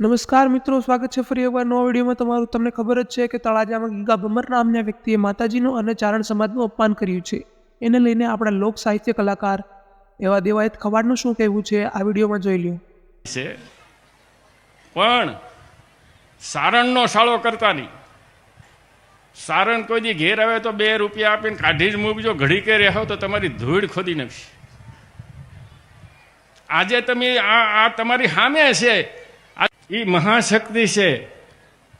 નમસ્કાર મિત્રો, સ્વાગત છે ફરી એકવાર નવા વિડીયોમાં. તમારું તમને ખબર જ છે કે તળાજામાં ગીગા ભમર નામના વ્યક્તિએ માતાજીનું અને ચારણ સમાજનું અપમાન કર્યું છે. એને લઈને આપણા લોક સાહિત્ય કલાકાર એવા દેવાયત ખવાડનું શું કહેવું છે, આ વિડીયોમાં જોઈ લ્યો. છે. પણ સારણનો શાળો કરતા નહીં. સારણ કોઈ ઘેર આવે તો બે રૂપિયા આપીને કાઢી જ મૂકજો. ઘડી કે રહો તો તમારી ધૂળ ખોદી નાખશે. આજે તમે આ આ તમારી સામે છે એ મહાશક્તિ છે.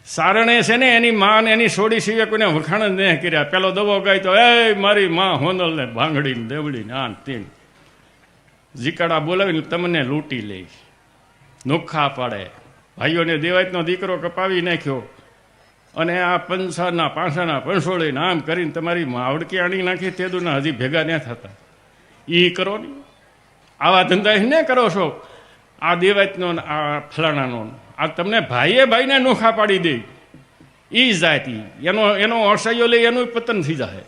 સારણે છે ને એની માં એની સોડી સિવાય કોઈને વખાણ જ નહીં કર્યા. પેલો દવો ગાય તો એ મારી માં હોનલ ને ભાંગડી ને દેવડી ને આ ને તે જીકાડા બોલાવીને તમને લૂંટી લઈ નોખા પાડે. ભાઈઓને દેવાયતનો દીકરો કપાવી નાખ્યો. અને આ પંસાના પાંસાના પંસોળે આમ કરીને તમારી માવડકી આણી નાખી તેદુના હજી ભેગા ન થતા. એ કરો ને. આવા ધંધા ને કરો છો? આ દેવાતનો આ ફલાણાનો આ તમને ભાઈએ ભાઈને નોખા પાડી દે. એ જાતિ એનો એનો અસહ્યો લે, એનું પતન થઈ જાય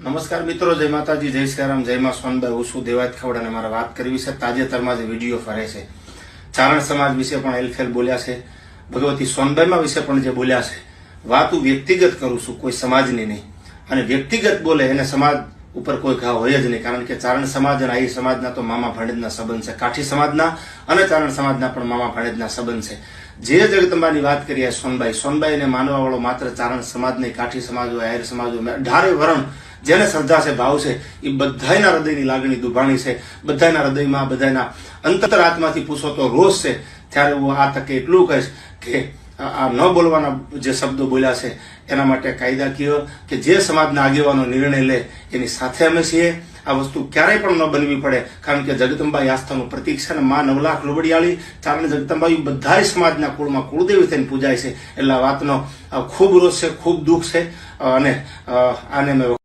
નમસ્કાર મિત્રો, જય માતાજી, જય શ્રીરામ જય માં સોનભાઈ હું શું દેવાત ખવડ અને મારે વાત કરવી છે. તાજેતરમાં જે વીડિયો ફરે છે. ચારણ સમાજ વિશે પણ એલખેલ બોલ્યા છે. ભગવતી સોનભાઈમાં વિશે પણ જે બોલ્યા છે. વાત હું વ્યક્તિગત કરું છું, કોઈ સમાજની નહીં. અને વ્યક્તિગત બોલે એને સમાજ ઉપર કોઈ ઘા હોય જ નહીં. કારણ કે ચારણ સમાજ અને આહી સમાજના તો મામા ભાણેજના સંબંધ છે. કાઠી સમાજના અને ચારણ સમાજના પણ મામા ભાણેજના સંબંધ છે. જે જગદંબાની વાત કરીએ, સોનબાઈ. સોનબાઈને માનવા વાળો માત્ર ચારણ સમાજ નહીં કાઠી સમાજ હોય આહિર સમાજ હોય અઢારે વરણ જેને શ્રદ્ધા છે, ભાવ છે, એ બધાયના હૃદયની લાગણી દુભાણી છે. બધાયના હૃદયમાં બધાના અંતરાત્માથી પૂછો તો રોષ છે. ત્યારે હું આ તકે એટલું કહીશ કે આ ન બોલવાના જે શબ્દો બોલ્યા છે, એના માટે કાયદાકીય કે જે સમાજના આગેવાનો નિર્ણય લે, એની સાથે અમે છીએ. આ વસ્તુ ક્યારેય પણ ન બનવી પડે, કારણ કે જગદંબાઈ આસ્થાનું પ્રતીક છે અને મા નવલાખ લુબડિયાળી, ચારણ જગદંબાઈ બધા સમાજના કુળમાં કુળદેવી થઈને પૂજાય છે. એટલે વાતનો ખૂબ રોષ છે, ખૂબ દુઃખ છે, અને આને મેં